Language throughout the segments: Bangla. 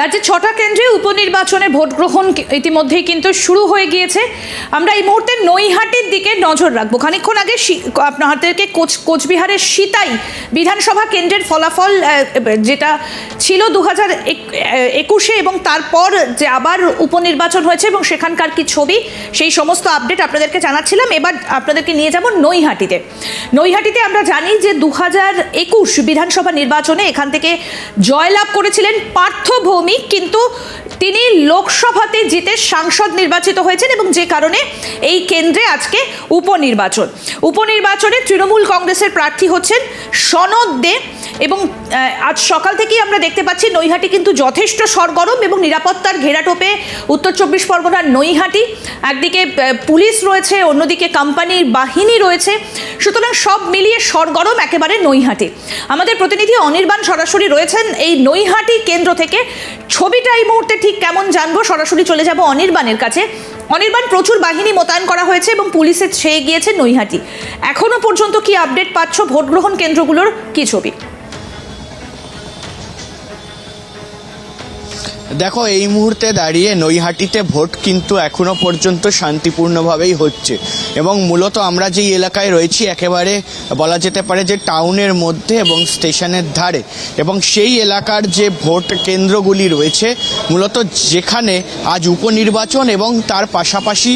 রাজ্যে ছটা কেন্দ্রে উপনির্বাচনে ভোট গ্রহণ ইতিমধ্যেই কিন্তু শুরু হয়ে গিয়েছে। আমরা এই মুহূর্তে নৈহাটির দিকে নজর রাখব। খানিকক্ষণ আগে আপনাদেরকে কোচ কোচবিহারের সীতাই বিধানসভা কেন্দ্রের ফলাফল যেটা ছিল দু হাজার একুশে এবং তারপর যে আবার উপনির্বাচন হয়েছে এবং সেখানকার কি ছবি, সেই সমস্ত আপডেট আপনাদেরকে জানাচ্ছিলাম। এবার আপনাদেরকে নিয়ে যাব নৈহাটিতে। নৈহাটিতে আমরা জানি যে দু হাজার একুশ বিধানসভা নির্বাচনে এখান থেকে জয়লাভ করেছিলেন পার্থ ভৌমিক, কিন্তু তিনি লোকসভাতে জিতে সাংসদ নির্বাচিত হয়েছেন এবং যে কারণে এই কেন্দ্রে আজকে উপনির্বাচন। উপনির্বাচনে তৃণমূল কংগ্রেসের প্রার্থী হচ্ছেন সনদ দে এবং আজ সকাল থেকেই আমরা দেখতে পাচ্ছি নৈহাটি কিন্তু যথেষ্ট সরগরম এবং নিরাপত্তার ঘেরাটোপে উত্তর চব্বিশ পরগনার নৈহাটি, একদিকে পুলিশ রয়েছে, অন্যদিকে কোম্পানির বাহিনী রয়েছে। সুতরাং সব মিলিয়ে সরগরম একেবারে নৈহাটি। আমাদের প্রতিনিধি অনির্বাণ সরাসরি রয়েছেন এই নৈহাটি কেন্দ্র থেকে। ছবিটা এই মুহূর্তে ঠিক কেমন জানব? সরাসরি চলে যাব অনির্বাণের কাছে। অনির্বাণ, প্রচুর বাহিনী মোতায়েন করা হয়েছে এবং পুলিশে ছেয়ে গিয়েছে নৈহাটি। এখনও পর্যন্ত কি আপডেট পাচ্ছ ভোট গ্রহণ কেন্দ্রগুলোর কি ছবি? দেখো, এই মুহূর্তে দাঁড়িয়ে নৈহাটিতে ভোট কিন্তু এখনও পর্যন্ত শান্তিপূর্ণভাবেই হচ্ছে। এবং মূলত আমরা যেই এলাকায় রয়েছি, একেবারে বলা যেতে পারে যে টাউনের মধ্যে এবং স্টেশনের ধারে। এবং সেই এলাকার যে ভোট কেন্দ্রগুলি রয়েছে, মূলত যেখানে আজ উপনির্বাচন এবং তার পাশাপাশি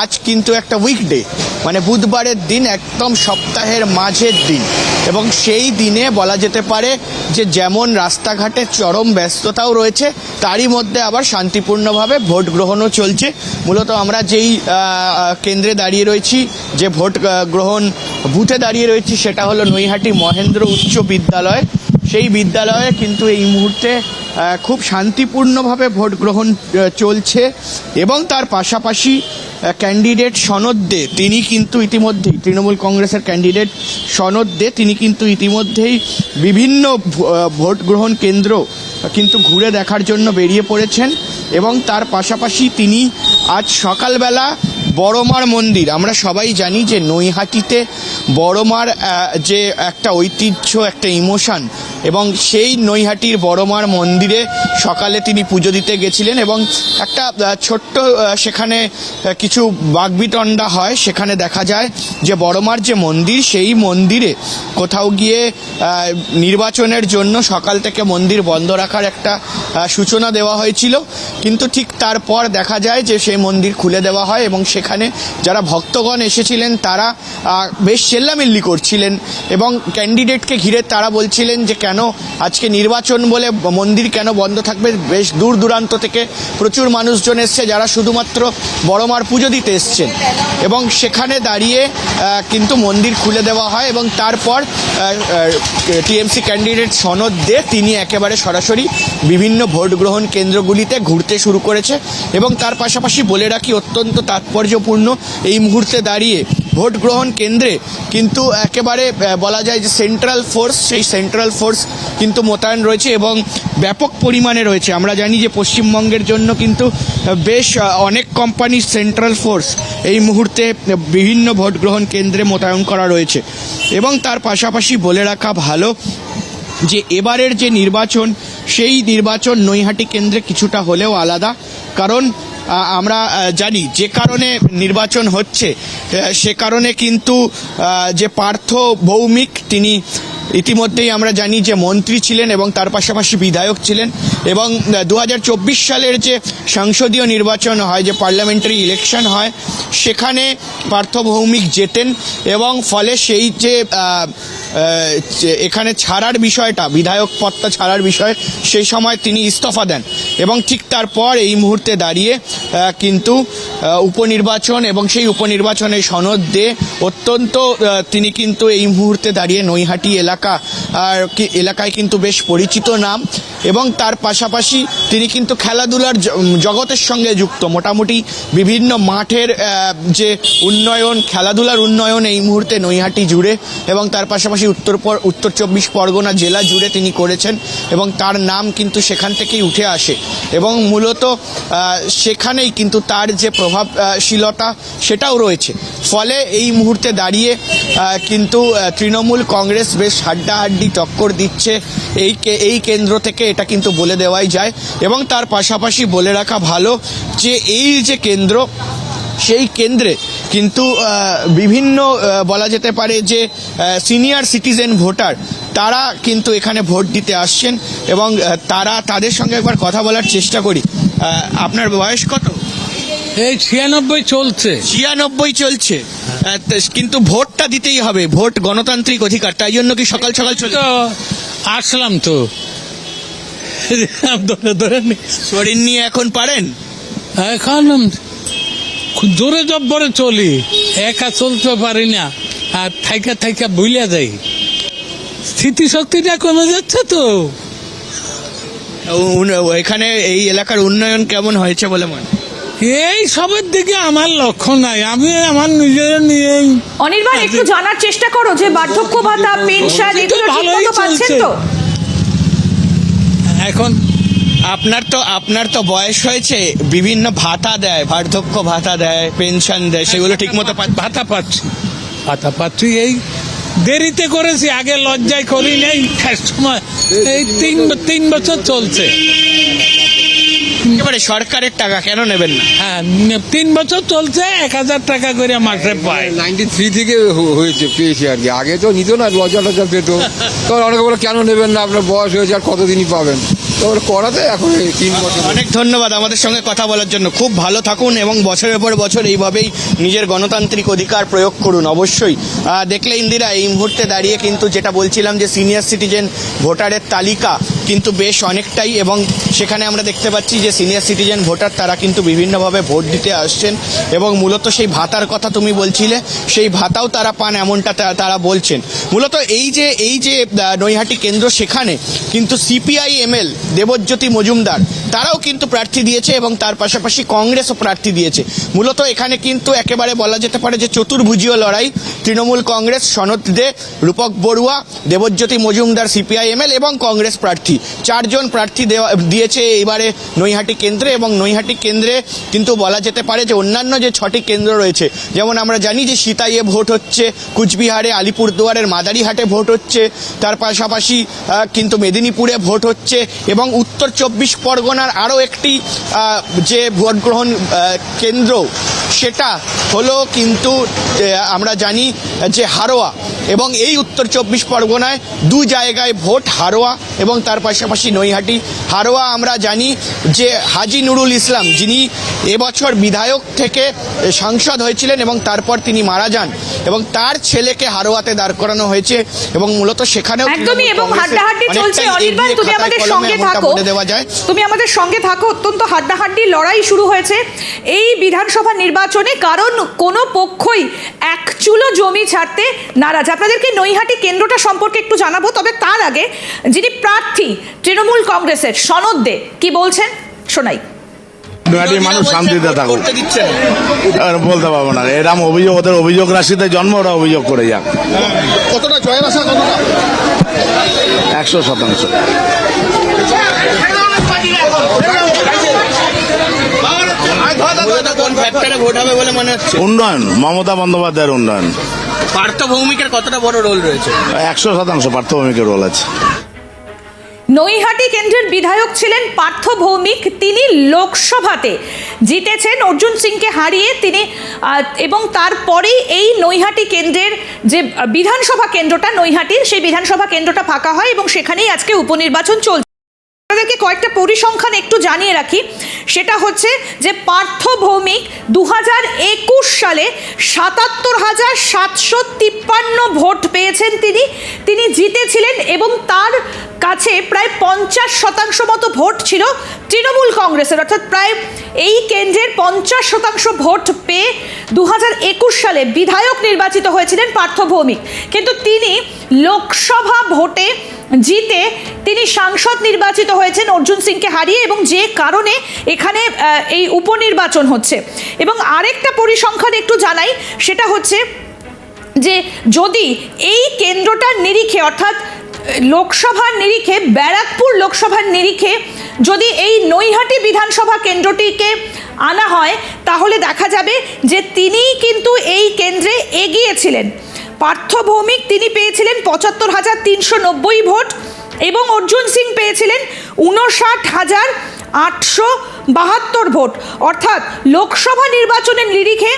আজ কিন্তু একটা উইকডে মানে বুধবারের দিন একদম সপ্তাহের মাঝের দিন। এবং সেই দিনে বলা যেতে পারে যে যেমন রাস্তাঘাটে চরম ব্যস্ততাও রয়েছে, তারই মধ্যে আবার শান্তিপূর্ণভাবে ভোট গ্রহণও চলছে। মূলত আমরা যেই কেন্দ্রে দাঁড়িয়ে রয়েছি, যে ভোট গ্রহণ বুথে দাঁড়িয়ে রয়েছি, সেটা হলো নৈহাটি মহেন্দ্র উচ্চ বিদ্যালয়। সেই বিদ্যালয়ে কিন্তু এই মুহূর্তে খুব শান্তিপূর্ণভাবে ভোট গ্রহণ চলছে এবং তার পাশাপাশি ক্যান্ডিডেট সনদ দে, তিনি কিন্তু ইতিমধ্যেই, তৃণমূল কংগ্রেসের ক্যান্ডিডেট সনদ দে, তিনি কিন্তু ইতিমধ্যেই বিভিন্ন ভোট গ্রহণ কেন্দ্র কিন্তু ঘুরে দেখার জন্য বেরিয়ে পড়েছেন এবং তার পাশাপাশি তিনি আজ সকালবেলা বড়মার মন্দির, আমরা সবাই জানি যে নৈহাটিতে বড়মার যে একটা ঐতিহ্য, একটা ইমোশন এবং সেই নৈহাটির বড়মার মন্দিরে সকালে তিনি পুজো দিতে গেছিলেন এবং একটা ছোট্ট সেখানে কিছু বাগবিতণ্ডা হয়, সেখানে দেখা যায় যে বড়মার যে মন্দির, সেই মন্দিরে কোথাও গিয়ে নির্বাচনের জন্য সকাল থেকে মন্দির বন্ধ রাখার একটা সূচনা দেওয়া হয়েছিল। কিন্তু ঠিক তারপর দেখা যায় যে সেই মন্দির খুলে দেওয়া হয় এবং সেখানে যারা ভক্তগণ এসেছিলেন, তারা বেশ চেল্লামিল্লি করছিলেন এবং ক্যান্ডিডেটকে ঘিরে তারা বলছিলেন যে, কেন আজকে নির্বাচন বলে মন্দির কেন বন্ধ থাকবে? বেশ দূর দূরান্ত থেকে প্রচুর মানুষজন এসছে যারা শুধুমাত্র বড়মার পুজো দিতে এসছেন। এবং সেখানে দাঁড়িয়ে কিন্তু মন্দির খুলে দেওয়া হয় এবং তারপর টিএমসি ক্যান্ডিডেট সনদ দে তিনি একেবারে সরাসরি বিভিন্ন ভোট গ্রহণ কেন্দ্রগুলিতে ঘুরতে শুরু করেছে। এবং তার পাশাপাশি বলে রাখি, অত্যন্ত তাৎপর্যপূর্ণ এই মুহূর্তে দাঁড়িয়ে ভোট গ্রহণ কেন্দ্রে কিন্তু একেবারে বলা যায় যে সেন্ট্রাল ফোর্স সেই সেন্ট্রাল ফোর্স কিন্তু মোতায়েন রয়েছে এবং ব্যাপক পরিমাণে রয়েছে। আমরা জানি যে পশ্চিমবঙ্গের জন্য কিন্তু বেশ অনেক কোম্পানির সেন্ট্রাল ফোর্স এই মুহূর্তে বিভিন্ন ভোট গ্রহণ কেন্দ্রে মোতায়েন করা রয়েছে। এবং তার পাশাপাশি বলে রাখা ভালো যে এবারের যে নির্বাচন, সেই নির্বাচন নৈহাটি কেন্দ্রে কিছুটা হলেও আলাদা। কারণ আমরা জানি যে কারণে নির্বাচন হচ্ছে সে কারণে কিন্তু যে পার্থ ভৌমিক, তিনি ইতিমধ্যেই আমরা জানি যে মন্ত্রী ছিলেন এবং তার পাশাপাশি বিধায়ক ছিলেন এবং দু হাজার চব্বিশ সালের যে সংসদীয় নির্বাচন হয়, যে পার্লামেন্টারি ইলেকশন হয়, সেখানে পার্থ ভৌমিক জেতেন এবং ফলে সেই যে এখানে ছাড়ার বিষয়টা, বিধায়ক পদটা ছাড়ার বিষয়, সেই সময় তিনি ইস্তফা দেন এবং ঠিক তারপর এই মুহূর্তে দাঁড়িয়ে কিন্তু উপনির্বাচন এবং সেই উপনির্বাচনে সনদ দে অত্যন্ত তিনি কিন্তু এই মুহূর্তে দাঁড়িয়ে নৈহাটি এলাকা, আর এলাকায় কিন্তু বেশ পরিচিত নাম। এবং তার পাশাপাশি তিনি কিন্তু খেলাধুলার জগতের সঙ্গে যুক্ত। মোটামুটি বিভিন্ন মাঠের যে উন্নয়ন, খেলাধুলার উন্নয়ন এই মুহূর্তে নৈহাটি জুড়ে এবং তার পাশাপাশি উত্তর উত্তর চব্বিশ পরগনা জেলা জুড়ে তিনি করেছেন এবং তার নাম কিন্তু সেখান থেকেই উঠে আসে। এবং মূলত সেখানেই কিন্তু তার যে প্রভাবশীলতা সেটাও রয়েছে। ফলে এই মুহূর্তে দাঁড়িয়ে কিন্তু তৃণমূল কংগ্রেস বেশ হাড্ডাহাড্ডি টক্কর দিচ্ছে এই এই কেন্দ্র থেকে এটা কিন্তু বলে দেওয়াই যায় এবং তার পাশাপাশি বলে রাখা ভালো যে এই যে কেন্দ্র সেই কেন্দ্রে কিন্তু বিভিন্ন বলা যেতে পারে যে সিনিয়র সিটিজেন ভোটার তারা কিন্তু এখানে ভোট দিতে আসছেন এবং তারা তাদের সঙ্গে একবার কথা বলার চেষ্টা করি। আপনার বয়স কত? এই ছিয়ানব্বই চলছে। ছিয়ানব্বই চলছে। কিন্তু ভোটটা দিতেই হবে ভোট গণতান্ত্রিক অধিকার তাই জন্য কি সকাল সকাল চলে আসলাম তো। ধরে ধরে নি। শরীর নিয়ে এখন পারেন এখন জোরে জব্বরে চলি একা চলতে পারি না আর থাইকা থাইকা ভুলে যাই স্মৃতিশক্তিটা কমে যাচ্ছে তো এখানে এই এলাকার উন্নয়ন কেমন হয়েছে বলে মনে এই সবের দিকে আমার লক্ষ্য নাই আমি আমার নিজের নিয়েই অনির্বাণ একটু জানার চেষ্টা করো যে বার্ধক্য ভাতা পেনশন এগুলো ঠিক ভালোই পাচ্ছেন। তো এখন আপনার তো আপনার তো বয়স হয়েছে, বিভিন্ন ভাতা দেয়, বার্ধক্য ভাতা দেয় পেনশন দেয়, সেগুলো ঠিক মতো ভাতা পাচ্ছি। ভাতা পাচ্ছি, এই দেরিতে করেছি, আগে লজ্জায় করি নাই সময়, এই তিন তিন বছর চলছে। একেবারে সরকারের টাকা কেন নেবেন না? হ্যাঁ তিন বছর চলছে এক হাজার টাকা করে মাঠে পায়। নাইনটি থ্রি থেকে হয়েছে পেয়েছি আর কি। আগে তো নিত না লজা টজা পেত। তখন অনেকে বলে কেন নেবেন না? আপনার বয়স হয়েছে আর কতদিনই পাবেন? তখন করাতে এখন এই তিন বছর। অনেক ধন্যবাদ আমাদের সঙ্গে কথা বলার জন্য। খুব ভালো থাকুন এবং বছরের পর বছর এইভাবেই নিজের গণতান্ত্রিক অধিকার প্রয়োগ করুন অবশ্যই। দেখলে ইন্দিরা এই মুহূর্তে দাঁড়িয়ে কিন্তু যেটা বলছিলাম যে সিনিয়র সিটিজেন ভোটারের তালিকা কিন্তু বেশ অনেকটাই এবং সেখানে আমরা দেখতে পাচ্ছি যে সিনিয়র সিটিজেন ভোটার তারা কিন্তু বিভিন্নভাবে ভোট দিতে আসছেন এবং মূলত সেই ভাতার কথা তুমি বলছিলে সেই ভাতাও তারা পান এমনটা তারা বলছেন। মূলত এই যে এই যে নৈহাটি কেন্দ্র সেখানে কিন্তু সিপিআই এমএল দেবজ্যোতি মজুমদার, তারাও কিন্তু প্রার্থী দিয়েছে এবং তার পাশাপাশি কংগ্রেসও প্রার্থী দিয়েছে। মূলত এখানে কিন্তু একেবারে বলা যেতে পারে যে চতুর্ভুজীয় লড়াই, তৃণমূল কংগ্রেস, সনদ দে, রূপক বড়ুয়া, দেবজ্যোতি মজুমদার, সিপিআই এমএল এবং কংগ্রেস প্রার্থী। চারজন প্রার্থী দেওয়া, দিয়েছে এইবারে নৈহাটি কেন্দ্রে এবং নৈহাটি কেন্দ্রে কিন্তু বলা যেতে পারে যে অন্যান্য যে ছটি কেন্দ্র রয়েছে, যেমন আমরা জানি যে সীতাইয়ে ভোট হচ্ছে, কুচবিহারে আলিপুরদুয়ারের মাদারিহাটে ভোট হচ্ছে, তার পাশাপাশি কিন্তু মেদিনীপুরে ভোট হচ্ছে এবং উত্তর চব্বিশ পরগনার আরও একটি যে ভোট গ্রহণ কেন্দ্র সেটা হলো কিন্তু আমরা জানি যে হারোয়া। এবং এই উত্তর চব্বিশ পরগনায় দু জায়গায় ভোট হারোয়া এবং তার পাশাপাশি নৈহাটি। হারোয়া আমরা জানি যে হাজি নুরুল ইসলাম যিনি এবছর বিধায়ক থেকে সাংসদ হয়েছিলেন এবং তারপর তিনি মারা যান এবং তার ছেলেকে হারোয়াতে দাঁড় করানো হয়েছে এবং মূলত সেখানেও একদমই এবং হাড্ডাহাড্ডি চলছে। অনির্বাণ তুমি আমাদের সঙ্গে থাকো। দেওয়া যায়। তুমি আমাদের সঙ্গে থাকো। অত্যন্ত হাড্ডাহাড্ডি লড়াই শুরু হয়েছে। এই বিধানসভা নির্বাচনে কারণ কোনো পক্ষই এক চুলো জমি ছাড়তে নারাজ। আপনাদেরকে নৈহাটি কেন্দ্রটা সম্পর্কে একটু জানাব তবে তার আগে যিনি প্রার্থী তৃণমূল কংগ্রেসের সনদ দে কি বলছেন? শোনাই। নৈহাটির মানুষ শান্তিতে থাকুক। বলতে পারব না। এরম অভিযোগ ওদের অভিযোগ রাশিতে জন্ম ওরা অভিযোগ করে যাক। কতটা জয়ের আশা কতটা? একশো শতাংশ মূলত কোন ফ্যাক্টরে ভোট হবে বলে মনে হচ্ছে? উন্নয়ন মমতা বন্দ্যোপাধ্যায়ের উন্নয়ন। পার্থ ভৌমিকের কতটা বড় রোল রয়েছে? একশো শতাংশ পার্থভূমিকের রোল আছে। নৈহাটি কেন্দ্রের বিধায়ক ছিলেন পার্থ ভৌমিক। তিনি লোকসভাতে জিতেছেন। অর্জুন সিংকে হারিয়ে তিনি এবং তারপরেই এই নৈহাটি কেন্দ্রের যে বিধানসভা কেন্দ্রটা নৈহাটির সেই বিধানসভা কেন্দ্রটা ফাঁকা হয় এবং সেখানেই আজকে উপনির্বাচন চলছে। আপনাদেরকে কয়েকটা পরিসংখ্যান একটু জানিয়ে রাখি। সেটা হচ্ছে যে পার্থ ভৌমিক দু হাজার একুশ সালে সাতাত্তর হাজার সাতশো তিপ্পান্ন ভোট পেয়েছেন তিনি। তিনি জিতেছিলেন এবং তার কাছে প্রায় পঞ্চাশ শতাংশ মতো ভোট ছিল তৃণমূল কংগ্রেসের। অর্থাৎ প্রায় এই কেন্দ্রের পঞ্চাশ শতাংশ ভোট পেয়ে দু হাজার একুশ সালে বিধায়ক নির্বাচিত হয়েছিলেন পার্থ ভৌমিক কিন্তু তিনি লোকসভা ভোটে জিতে তিনি সাংসদ নির্বাচিত হয়েছেন অর্জুন সিংকে হারিয়ে এবং যে কারণে এখানে এই উপনির্বাচন হচ্ছে। এবং আরেকটা পরিসংখ্যান একটু জানাই, সেটা হচ্ছে যে যদি এই কেন্দ্রটার নিরিখে, অর্থাৎ লোকসভার নিরিখে, ব্যারাকপুর লোকসভার নিরিখে যদি এই নৈহাটি বিধানসভা কেন্দ্রটিকে আনা হয়, তাহলে দেখা যাবে যে তিনিই কিন্তু এই কেন্দ্রে এগিয়েছিলেন। পার্থ ভৌমিক তিনি পেয়েছিলেন পঁচাত্তর হাজার তিনশো নব্বই ভোট এবং অর্জুন সিং পেয়েছিলেন উনষাট হাজার আটশো বাহাত্তর ভোট। অর্থাৎ লোকসভা নির্বাচনের নিরিখে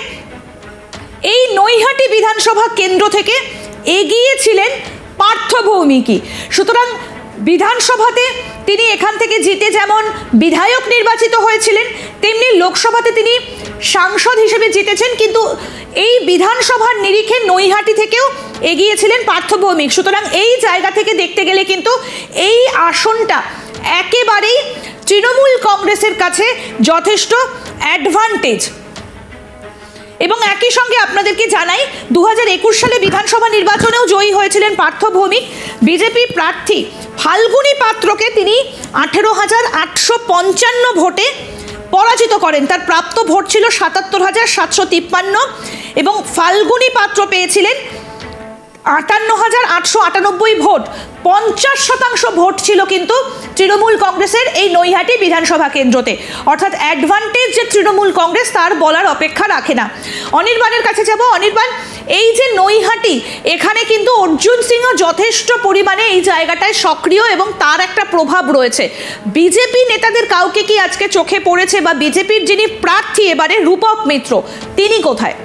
এই নৈহাটি বিধানসভা কেন্দ্র থেকে এগিয়েছিলেন পার্থ ভৌমিকই সুতরাং বিধানসভাতে তিনি এখান থেকে জিতে যেমন বিধায়ক নির্বাচিত হয়েছিলেন, তেমনি লোকসভাতে তিনি সাংসদ হিসেবে জিতেছেন, কিন্তু এই বিধানসভার নিরিখে নৈহাটি থেকেও এগিয়েছিলেন পার্থ ভৌমিক। সুতরাং এই জায়গা থেকে দেখতে গেলে কিন্তু এই আসনটা একেবারেই তৃণমূল কংগ্রেসের কাছে যথেষ্ট অ্যাডভান্টেজ এবং একই সঙ্গে আপনাদেরকে জানাই দু হাজার একুশ সালে বিধানসভা নির্বাচনেও জয়ী হয়েছিলেন পার্থ ভৌমিক। বিজেপি প্রার্থী ফাল্গুনি পাত্রকে তিনি আঠেরো হাজার আটশো পঞ্চান্ন ভোটে পরাজিত করেন। তার প্রাপ্ত ভোট ছিল সাতাত্তর হাজার সাতশো তিপ্পান্ন এবং ফাল্গুনি পাত্র পেয়েছিলেন আটান্ন হাজার আটশো আটানব্বই ভোট। পঞ্চাশ শতাংশ ভোট ছিল কিন্তু তৃণমূল কংগ্রেসের এই নৈহাটি বিধানসভা কেন্দ্রতে। অর্থাৎ অ্যাডভান্টেজ যে তৃণমূল কংগ্রেস তার বলার অপেক্ষা রাখে না। অনির্বাণের কাছে যাব। অনির্বাণ, এই যে নৈহাটি, এখানে কিন্তু অর্জুন সিংহ যথেষ্ট পরিমাণে এই জায়গাটায় সক্রিয় এবং তার একটা প্রভাব রয়েছে। বিজেপি নেতাদের কাউকে কি আজকে চোখে পড়েছে বা বিজেপির যিনি প্রার্থী এবারে রূপক মিত্র, তিনি কোথায়?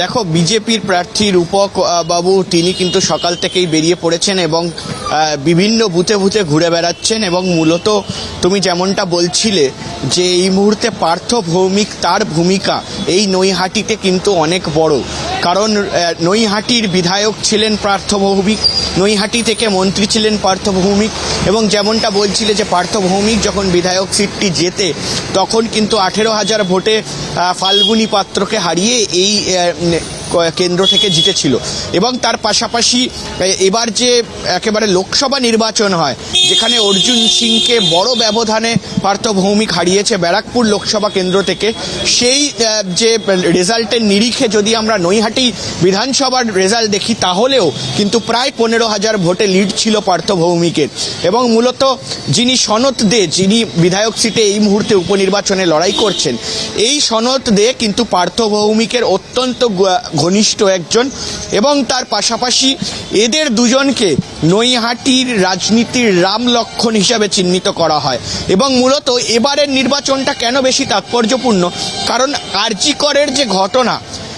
দেখো, বিজেপির প্রার্থী রূপক বাবু, তিনি কিন্তু সকাল থেকেই বেরিয়ে পড়েছেন এবং বিভিন্ন বুথে বুথে ঘুরে বেড়াচ্ছেন এবং মূলত তুমি যেমনটা বলছিলে যে এই মুহূর্তে পার্থ ভৌমিক তার ভূমিকা এই নৈহাটিতে কিন্তু অনেক বড়। কারণ নৈহাটির বিধায়ক ছিলেন পার্থ ভৌমিক, নৈহাটি থেকে মন্ত্রী ছিলেন পার্থ ভৌমিক এবং যেমনটা বলছিলে যে পার্থ ভৌমিক যখন বিধায়ক সিটটি জেতে, তখন কিন্তু আঠেরো হাজার ভোটে ফাল্গুনি পাত্রকে হারিয়ে এই আহ, নে- ক- কেন্দ্র থেকে জিতেছিল। এবং তার পাশাপাশি এবার যে একেবারে লোকসভা নির্বাচন হয়, যেখানে অর্জুন সিংকে বড় ব্যবধানে পার্থ ভৌমিক হারিয়েছে ব্যারাকপুর লোকসভা কেন্দ্র থেকে, সেই যে রেজাল্টের নিরিখে যদি আমরা নৈহাটি বিধানসভার রেজাল্ট দেখি, তাহলেও কিন্তু প্রায় পনেরো হাজার ভোটে লিড ছিল পার্থ ভৌমিকের এবং মূলত যিনি সনত দে, যিনি বিধায়ক সিটে এই মুহূর্তে উপনির্বাচনে লড়াই করছেন, এই সনত দে কিন্তু পার্থ ভৌমিকের অত্যন্ত ঘনিষ্ঠ একজন এবং তার পাশাপাশি এদের দুজনকে নৈহাটির রাজনীতির রাম লক্ষণ হিসাবে চিহ্নিত করা হয় এবং মূলত এবারের নির্বাচনটা কেন বেশি তাৎপর্যপূর্ণ? কারণ আরজিকরের যে ঘটনা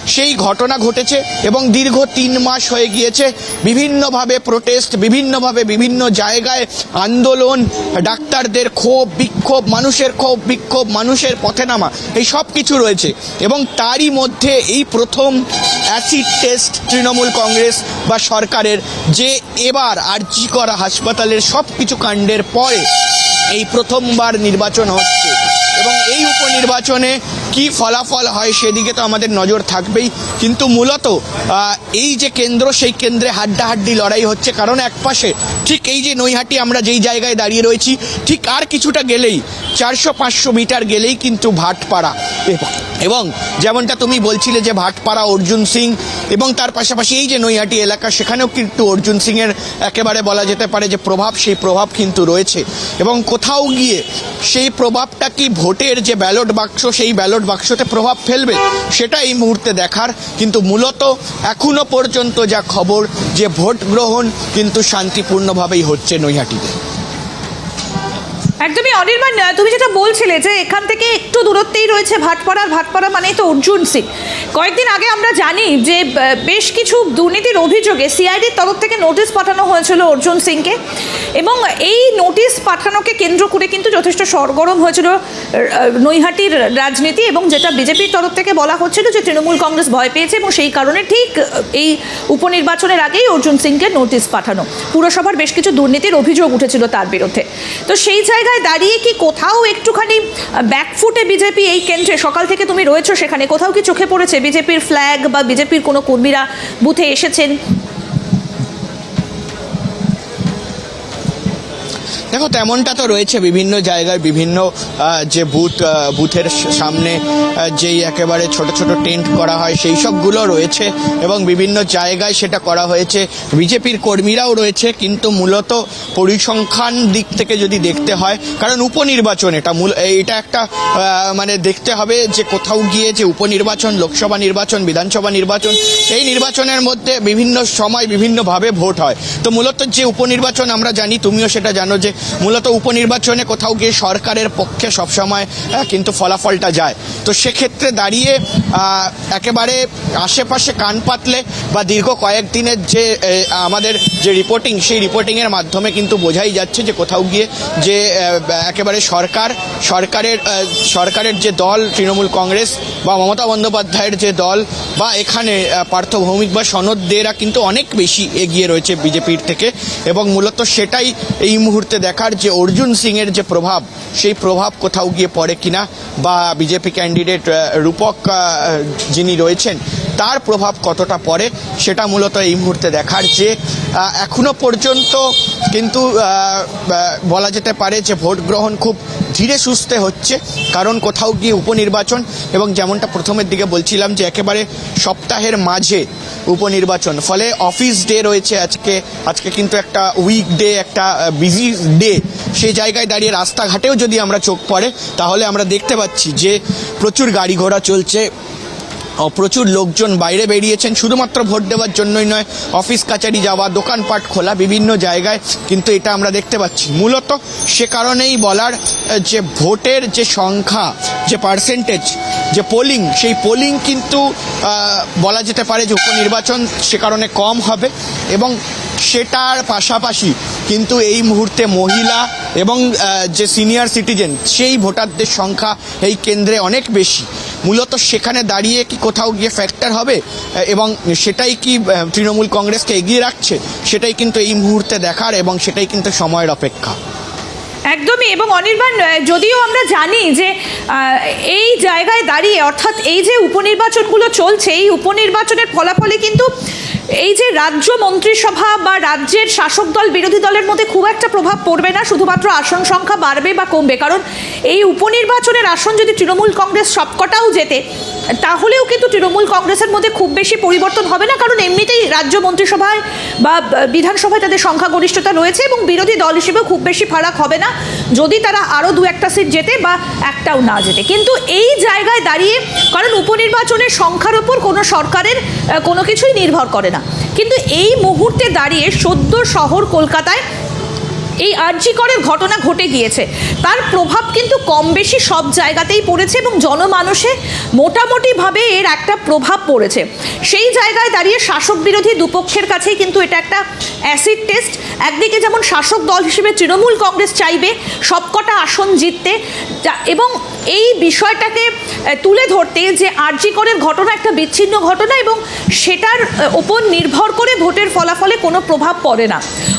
সেই ঘটনা ঘটেছে এবং দীর্ঘ তিন মাস হয়ে গিয়েছে। বিভিন্নভাবে প্রোটেস্ট বিভিন্নভাবে বিভিন্ন জায়গায় আন্দোলন, ডাক্তারদের ক্ষোভ, বিক্ষোভ, মানুষের ক্ষোভ, বিক্ষোভ, মানুষের পথে নামা, এই সব কিছু রয়েছে। এবং তারই মধ্যে এই প্রথম অ্যাসিড টেস্ট তৃণমূল কংগ্রেস বা সরকারের যে এবার আর্জি করা হাসপাতালের সব কিছু কাণ্ডের পরে এই প্রথমবার নির্বাচন হচ্ছে। এবং এই উপনির্বাচনে কি ফলাফল হয় সেদিকে তো আমাদের নজর থাকবেই। কিন্তু মূলত এই যে কেন্দ্র, সেই কেন্দ্রে হাড্ডাহাড্ডি লড়াই হচ্ছে। কারণ একপাশে ঠিক এই যে নৈহাটি আমরা যেই জায়গায় দাঁড়িয়ে রয়েছি, ঠিক আর কিছুটা গেলেই, চারশো পাঁচশো মিটার গেলেই কিন্তু ভাটপাড়া। এবং- যেমনটা তুমি বলছিলে যে ভাটপাড়া অর্জুন সিং এবং তার পাশাপাশি এই যে নৈহাটি এলাকা, সেখানেও কিন্তু অর্জুন সিংয়ের একেবারে বলা যেতে পারে যে প্রভাব, সেই প্রভাব কিন্তু রয়েছে। এবং কোথাও গিয়ে সেই প্রভাবটা কি ভোটের যে ব্যালট বাক্স, সেই ব্যালট বাক্সতে প্রভাব ফেলবে, সেটা এই মুহূর্তে দেখার, কিন্তু মূলত এখনও পর্যন্ত যা খবর, যে ভোট গ্রহণ কিন্তু শান্তিপূর্ণভাবেই হচ্ছে নৈহাটিতে। একদমই অনির্বাণ তুমি যেটা বলছিলে যে এখান থেকে একটু দূরত্বেই রয়েছে ভাটপাড়ার ভাটপাড়া মানেই তো অর্জুন সিং। কয়েকদিন আগে আমরা জানি যে বেশ কিছু দুর্নীতির অভিযোগে সিআইডির তরফ থেকে নোটিশ পাঠানো হয়েছিল অর্জুন সিংকে এবং এই নোটিশ পাঠানোকে কেন্দ্র করে কিন্তু যথেষ্ট সরগরম হয়েছিল নৈহাটির রাজনীতি এবং যেটা বিজেপির তরফ থেকে বলা হচ্ছিল যে, তৃণমূল কংগ্রেস ভয় পেয়েছে এবং সেই কারণে ঠিক এই উপনির্বাচনের আগেই অর্জুন সিংকে নোটিশ পাঠানো। পুরসভার বেশ কিছু দুর্নীতির অভিযোগ উঠেছিল তার বিরুদ্ধে। তো সেই জায়গায় দাঁড়িয়ে কি কোথাও একটুখানি ব্যাকফুটে বিজেপি এই কেন্দ্রে সকাল থেকে তুমি রয়েছো সেখানে? কোথাও কি চোখে পড়েছে বিজেপির ফ্ল্যাগ বা বিজেপির কোনো কর্মীরা বুথে এসেছেন? দেখো, তেমনটা তো রয়েছে বিভিন্ন জায়গায়, বিভিন্ন যে বুথ বুথের সামনে যেই একেবারে ছোট ছোট টেন্ট করা হয়, সেই সবগুলো রয়েছে এবং বিভিন্ন জায়গায় সেটা করা হয়েছে। বিজেপির কর্মীরাও রয়েছে, কিন্তু মূলত পরিসংখ্যান দিক থেকে যদি দেখতে হয়, কারণ উপনির্বাচন এটা মূল এটা একটা মানে দেখতে হবে যে কোথাও গিয়ে যে উপনির্বাচন, লোকসভা নির্বাচন, বিধানসভা নির্বাচন, এই নির্বাচনের মধ্যে বিভিন্ন সময় বিভিন্নভাবে ভোট হয়। তো মূলত যে উপনির্বাচন আমরা জানি, তুমিও সেটা জানো যে মূলত উপনির্বাচনে কোথাও গিয়ে সরকারের পক্ষে সবসময় আহ, কিন্তু ফলাফলটা যায়। তো সেক্ষেত্রে দাঁড়িয়ে একেবারে আশেপাশে কান পাতলে বা দীর্ঘ কয়েকদিনের যে আমাদের যে রিপোর্টিং সেই রিপোর্টিংয়ের মাধ্যমে কিন্তু বোঝাই যাচ্ছে যে কোথাও গিয়ে যে একেবারে সরকার সরকারের সরকারের যে দল তৃণমূল কংগ্রেস বা মমতা বন্দ্যোপাধ্যায়ের যে দল বা এখানে আহ, পার্থ ভৌমিক বা সনদ দেরা কিন্তু অনেক বেশি এগিয়ে রয়েছে বিজেপির থেকে এবং মূলত সেটাই এই মুহূর্তে দেখার যে অর্জুন সিংয়ের যে প্রভাব, সেই প্রভাব কোথাও গিয়ে পড়ে কিনা বা বিজেপি ক্যান্ডিডেট রূপক যিনি রয়েছেন, তার প্রভাব কতটা পড়ে, সেটা মূলত এই মুহূর্তে দেখার যে এখনও পর্যন্ত কিন্তু বলা যেতে পারে যে ভোট গ্রহণ খুব ধীরে সুস্থে হচ্ছে, কারণ কোথাও গিয়ে উপনির্বাচন এবং যেমনটা প্রথমের দিকে বলছিলাম যে একেবারে সপ্তাহের মাঝে উপনির্বাচন। ফলে অফিস ডে রয়েছে আজকে আজকে কিন্তু একটা উইক ডে একটা বিজি ডে সেই জায়গায় দাঁড়িয়ে রাস্তাঘাটেও যদি আমরা চোখ পড়ে, তাহলে আমরা দেখতে পাচ্ছি যে প্রচুর গাড়ি ঘোড়া চলছে। প্রচুর লোকজন বাইরে বেরিয়েছেন, শুধুমাত্র ভোট দেওয়ার জন্যই নয়, অফিস, কাচারি যাওয়া, দোকানপাট খোলা, বিভিন্ন জায়গায়। কিন্তু এটা আমরা দেখতে পাচ্ছি। মূলত সে কারণেই বলার যে ভোটের যে সংখ্যা, যে পার্সেন্টেজ যে পোলিং সেই পোলিং কিন্তু বলা যেতে পারে যে উপনির্বাচন সে কারণে কম হবে এবং সেটার পাশাপাশি কিন্তু এই মুহূর্তে মহিলা এবং যে সিনিয়র সিটিজেন সেই ভোটারদের সংখ্যা এই কেন্দ্রে অনেক বেশি। মূলত সেখানে দাঁড়িয়ে কি কোথাও গিয়ে ফ্যাক্টর হবে? এবং সেটাই কি তৃণমূল কংগ্রেসকে এগিয়ে রাখছে? সেটাই কিন্তু এই মুহূর্তে দেখার এবং সেটাই কিন্তু সময়ের অপেক্ষা। একদমই, এবং অনির্বাণ যদিও আমরা জানি যে এই জায়গায় দাঁড়িয়ে, অর্থাৎ এই যে উপনির্বাচনগুলো চলছে, এই উপনির্বাচনের ফলাফলে কিন্তু এই যে রাজ্য মন্ত্রিসভা বা রাজ্যের শাসক দল বিরোধী দলের মধ্যে খুব একটা প্রভাব পড়বে না, শুধুমাত্র আসন সংখ্যা বাড়বে বা কমবে। কারণ এই উপনির্বাচনের আসন যদি তৃণমূল কংগ্রেস সবকটাও যেতে তাহলেও কিন্তু তৃণমূল কংগ্রেসের মধ্যে খুব বেশি পরিবর্তন হবে না, কারণ এমনিতেই রাজ্য মন্ত্রিসভায় বা বিধানসভায় তাদের সংখ্যাগরিষ্ঠতা রয়েছে এবং বিরোধী দল হিসেবেও খুব বেশি ফারাক হবে না, যদি তারা আরও দু একটা সিট যেতে বা একটাও না যেতে কিন্তু এই জায়গায় দাঁড়িয়ে, কারণ উপনির্বাচনের সংখ্যার ওপর কোনো সরকারের কোনো কিছুই নির্ভর করে না। কিন্তু এই মুহূর্তে দাঁড়িয়ে সদ্য শহর কলকাতায় এই আর্যিকরের ঘটনা ঘটে গিয়েছে। তার প্রভাব কিন্তু কম বেশি সব জায়গাতেই পড়েছে এবং জনমানসে মোটামুটিভাবে এর একটা প্রভাব পড়েছে। সেই জায়গায় দাঁড়িয়ে শাসক বিরোধী দুপক্ষের কাছেই কিন্তু এটা একটা অ্যাসিড টেস্ট একদিকে যেমন শাসক দল হিসেবে তৃণমূল কংগ্রেস চাইবে সবকটা আসন জিততে এবং এই বিষয়টাকে তুলে ধরতে যে আর্যিকরের ঘটনা একটা বিচ্ছিন্ন ঘটনা এবং সেটার ওপর নির্ভর করে ভোটের ফলাফলে কোনো প্রভাব পড়ে না।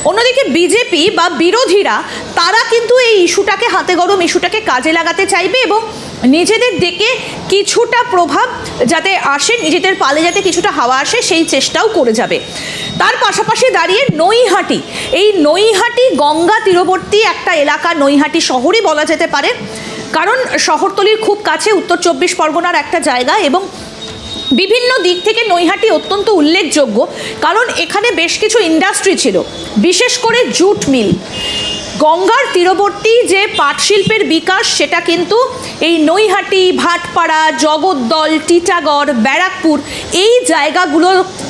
অন্যদিকে বিজেপি বা বিরোধীরা, তারা কিন্তু এই ইস্যুটাকে হাতে গরম ইস্যুটাকে কাজে লাগাতে চাইবে এবং নিজেদের দিকে কিছুটা প্রভাব যাতে আসে, নিজেদের পালে যাতে কিছুটা হাওয়া আসে, সেই চেষ্টাও করে যাবে। তার পাশাপাশি দাঁড়িয়ে নৈহাটি। এই নৈহাটি, গঙ্গা তীরবর্তী একটা এলাকা, নৈহাটি শহরই বলা যেতে পারে। কারণ শহরতলির খুব কাছে উত্তর চব্বিশ পরগনার একটা জায়গা এবং বিভিন্ন দিক থেকে নৈহাটি অত্যন্ত উল্লেখযোগ্য, কারণ এখানে বেশ কিছু ইন্ডাস্ট্রি ছিল, বিশেষ করে জুট মিল। গঙ্গার তীরবর্তী যে পাট শিল্পের বিকাশ, সেটা কিন্তু এই নৈহাটি, ভাটপাড়া, জগদ্দল, টিটাগড়, ব্যারাকপুর, এই জায়গাগুলো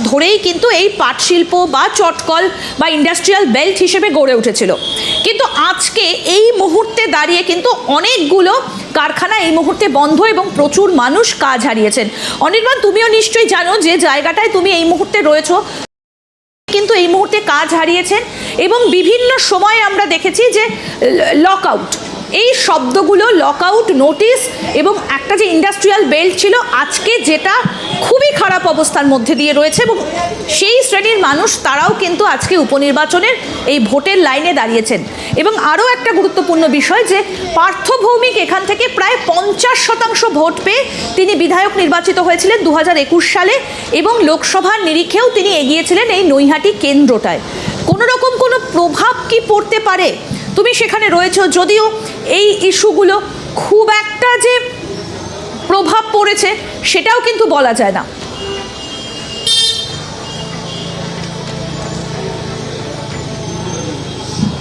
ধরেই কিন্তু এই পাট শিল্প বা চটকল বা ইন্ডাস্ট্রিয়াল বেল্ট হিসেবে গড়ে উঠেছিল। কিন্তু আজকে এই মুহূর্তে দাঁড়িয়ে কিন্তু অনেকগুলো কারখানা এই মুহূর্তে বন্ধ এবং প্রচুর মানুষ কাজ হারিয়েছেন। অনির্বাণ, তুমিও নিশ্চয়ই জানো যে জায়গাটায় তুমি এই মুহূর্তে রয়েছো। কিন্তু এই মুহূর্তে কাজ হারিয়েছেন এবং বিভিন্ন সময়ে আমরা দেখেছি যে লক আউট এই শব্দগুলো লক আউট নোটিশ এবং একটা যে ইন্ডাস্ট্রিয়াল বেল্ট ছিল, আজকে যেটা খুবই খারাপ অবস্থার মধ্যে দিয়ে রয়েছে এবং সেই শ্রেণির মানুষ তারাও কিন্তু আজকে উপনির্বাচনের এই ভোটের লাইনে দাঁড়িয়েছেন। এবং আরও একটা গুরুত্বপূর্ণ বিষয় যে পার্থ ভৌমিক এখান থেকে প্রায় পঞ্চাশ শতাংশ ভোট পেয়ে তিনি বিধায়ক নির্বাচিত হয়েছিলেন দু হাজার একুশ সালে এবং লোকসভার নিরিখেও তিনি এগিয়েছিলেন এই নৈহাটি কেন্দ্রটায়। কোনো রকম কোনো প্রভাব কি পড়তে পারে তুমি সেখানে রয়েছো যদিও এই ইস্যুগুলো খুব একটা যে প্রভাব পড়েছে সেটাও কিন্তু বলা যায় না।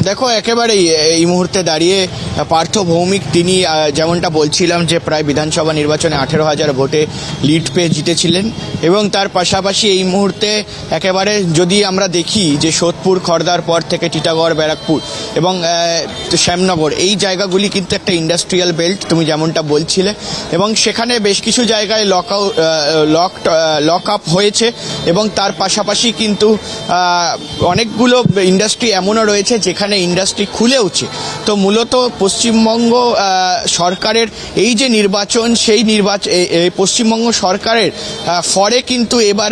দেখো, একেবারেই এই মুহূর্তে দাঁড়িয়ে পার্থ ভৌমিক তিনি যেমনটা বলছিলাম যে প্রায় বিধানসভা নির্বাচনে আঠেরো হাজার ভোটে লিড পেয়ে জিতেছিলেন এবং তার পাশাপাশি এই মুহূর্তে একেবারে যদি আমরা দেখি যে সোদপুর খড়দার পর থেকে টিটাগড়, ব্যারাকপুর এবং শ্যামনগর, এই জায়গাগুলি কিন্তু একটা ইন্ডাস্ট্রিয়াল বেল্ট, তুমি যেমনটা বলছিলে এবং সেখানে বেশ কিছু জায়গায় লক লক লক আপ হয়েছে এবং তার পাশাপাশি কিন্তু অনেকগুলো ইন্ডাস্ট্রি এমনও রয়েছে যেখানে ইন্ডাস্ট্রি খুলেওছে তো মূলত পশ্চিমবঙ্গ সরকারের এই যে নির্বাচন, সেই নির্বাচন পশ্চিমবঙ্গ সরকারের ফরে কিন্তু এবার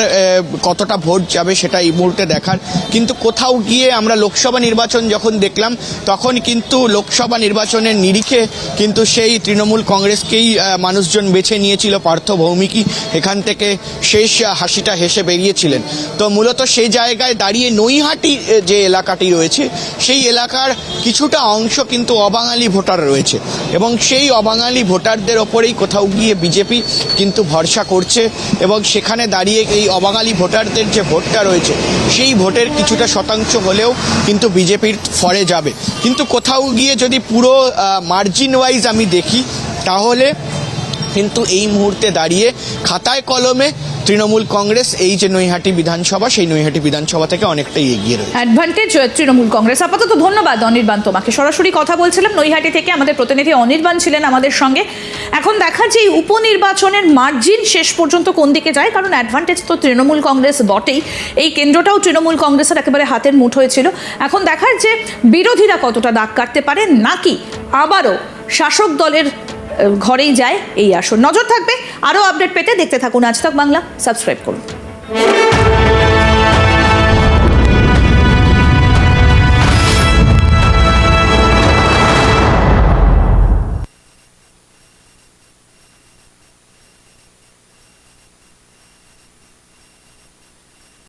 কতটা ভোট যাবে সেটা এই মুহূর্তে দেখার। কিন্তু কোথাও গিয়ে আমরা লোকসভা নির্বাচন যখন দেখলাম, তখন কিন্তু লোকসভা নির্বাচনের নিরিখে কিন্তু সেই তৃণমূল কংগ্রেসকেই মানুষজন বেছে নিয়েছিল পার্থ ভৌমিকই। এখান থেকে শেষ হাসিটা হেসে বেরিয়েছিলেন। তো মূলত সেই জায়গায় দাঁড়িয়ে নৈহাটি যে এলাকাটি রয়েছে, সেই এলাকার কিছুটা অংশ কিন্তু অবাঙালি ভোটার রয়েছে। এবং সেই অবাঙালি ভোটারদের ওপরেই কোথাও গিয়ে বিজেপি কিন্তু ভরসা করছে এবং সেখানে দাঁড়িয়ে এই অবাঙালি ভোটারদের যে ভোটটা রয়েছে, সেই ভোটের কিছুটা শতাংশ হলেও কিন্তু বিজেপির ফরে যাবে। কিন্তু কোথাও গিয়ে যদি পুরো মার্জিন ওয়াইজ আমি দেখি, তাহলে কিন্তু এই মুহূর্তে দাঁড়িয়ে খাতায় কলমে তৃণমূল কংগ্রেস, এই যে নৈহাটি বিধানসভা, সেই নৈহাটি বিধানসভা থেকে অনেকটাই এগিয়ে রয়েছে। অ্যাডভান্টেজ তৃণমূল কংগ্রেস। আপাতত ধন্যবাদ, অনির্বাণ তোমাকে। সরাসরি কথা বলছিলাম, নৈহাটি থেকে আমাদের প্রতিনিধি অনির্বাণ ছিলেন আমাদের সঙ্গে। এখন দেখা যে উপনির্বাচনের মার্জিন শেষ পর্যন্ত কোন দিকে যায়, কারণ অ্যাডভান্টেজ তো তৃণমূল কংগ্রেস বটেই। এই কেন্দ্রটাও তৃণমূল কংগ্রেসের একেবারে হাতের মুঠোয় ছিল। এখন দেখার যে বিরোধীরা কতটা দাগ কাটতে পারে, নাকি আবারও শাসক দলের ঘরেই যায় এই আসন নজর থাকবে আরও আপডেট পেতে দেখতে থাকুন আজ তক বাংলা। সাবস্ক্রাইব করুন।